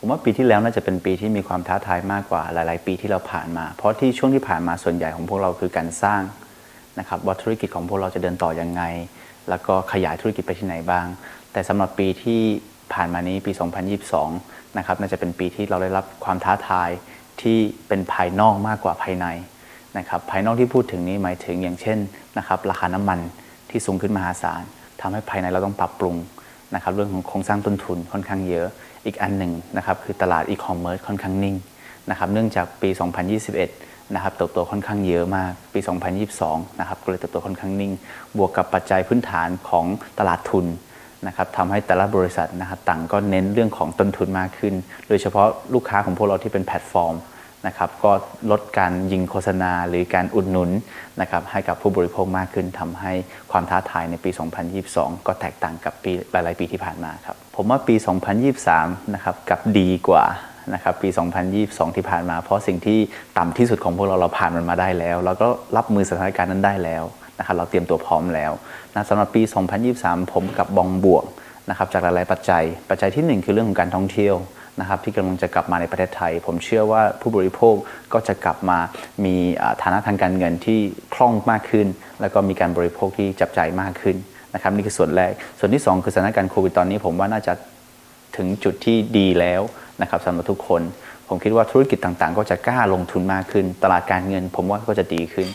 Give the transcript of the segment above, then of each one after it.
ผมว่าปีที่แล้วน่าจะเป็นปีที่มีความท้าทายมากกว่าหลาย ๆ ปีที่เราผ่านมา เพราะที่ช่วงที่ผ่านมาส่วนใหญ่ของพวกเราคือการสร้างนะครับว่าธุรกิจของพวกเราจะเดินต่อยังไง แล้วก็ขยายธุรกิจไปที่ไหนบ้าง แต่สำหรับปีที่ผ่านมานี้ปี 2022 นะครับน่าจะเป็นปีที่เราได้รับความท้าทายที่เป็นภายนอกมากกว่าภายในนะครับภายนอกที่พูดถึงนี้หมายถึงอย่างเช่นนะครับราคาน้ำมันที่สูงขึ้นมหาศาลทำให้ภายในเราต้องปรับปรุง นะครับเรื่องของโครงสร้างต้นทุนค่อนข้างเยอะ อีกอันหนึ่งนะครับคือตลาดอีคอมเมิร์ซค่อนข้างนิ่งนะครับเนื่องจากปี 2021 นะครับเติบโตค่อนข้างเยอะมาก ปี 2022 นะครับก็เลยเติบโตค่อนข้างนิ่ง บวกกับปัจจัยพื้นฐานของตลาดทุนนะครับทำให้แต่ละบริษัทนะครับต่างก็เน้นเรื่องของต้นทุนมากขึ้น โดยเฉพาะลูกค้าของพวกเราที่เป็นแพลตฟอร์ม นะครับก็ลดการยิงโฆษณาหรือการอุดหนุนนะครับให้กับผู้บริโภคมากขึ้นทำให้ความท้าทายในปี 2022 ก็แตกต่างกับปีหลาย ๆ ปีที่ผ่านมาครับผมว่าปี 2023 นะครับกับดีกว่านะครับปี 2022 ที่ผ่านมา เพราะสิ่งที่ต่ำที่สุดของพวกเราเราผ่านมันมาได้แล้ว แล้วก็รับมือสถานการณ์นั้นได้แล้วนะครับเราเตรียมตัวพร้อมแล้วนะสำหรับปี 2023 ผมกับบองบวกนะครับจากหลาย ๆ ปัจจัย ปัจจัยทีหนึ่1 คือเรื่องของการท่องเที่ยว นะครับที่กำลังจะกลับมาในประเทศไทย ผมเชื่อว่าผู้บริโภคก็จะกลับมามีฐานะทางการเงินที่คล่องมากขึ้น แล้วก็มีการบริโภคที่จับจ่ายมากขึ้นนะครับนี่คือส่วนแรก ส่วนที่ 2 คือสถานการณ์โควิดตอนนี้ ผมว่าน่าจะถึงจุดที่ดีแล้วนะครับสำหรับทุกคน ผมคิดว่าธุรกิจต่างๆ ก็จะกล้าลงทุนมากขึ้น ตลาดการเงิน ผมว่าก็จะดีขึ้น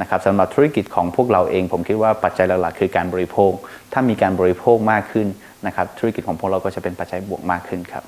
นะครับสำหรับธุรกิจของพวกเราเอง ผมคิดว่าปัจจัยหลักๆคือการบริโภค ถ้ามีการบริโภคมากขึ้นนะครับธุรกิจของพวกเราก็จะเป็นปัจจัยบวกมากขึ้นครับ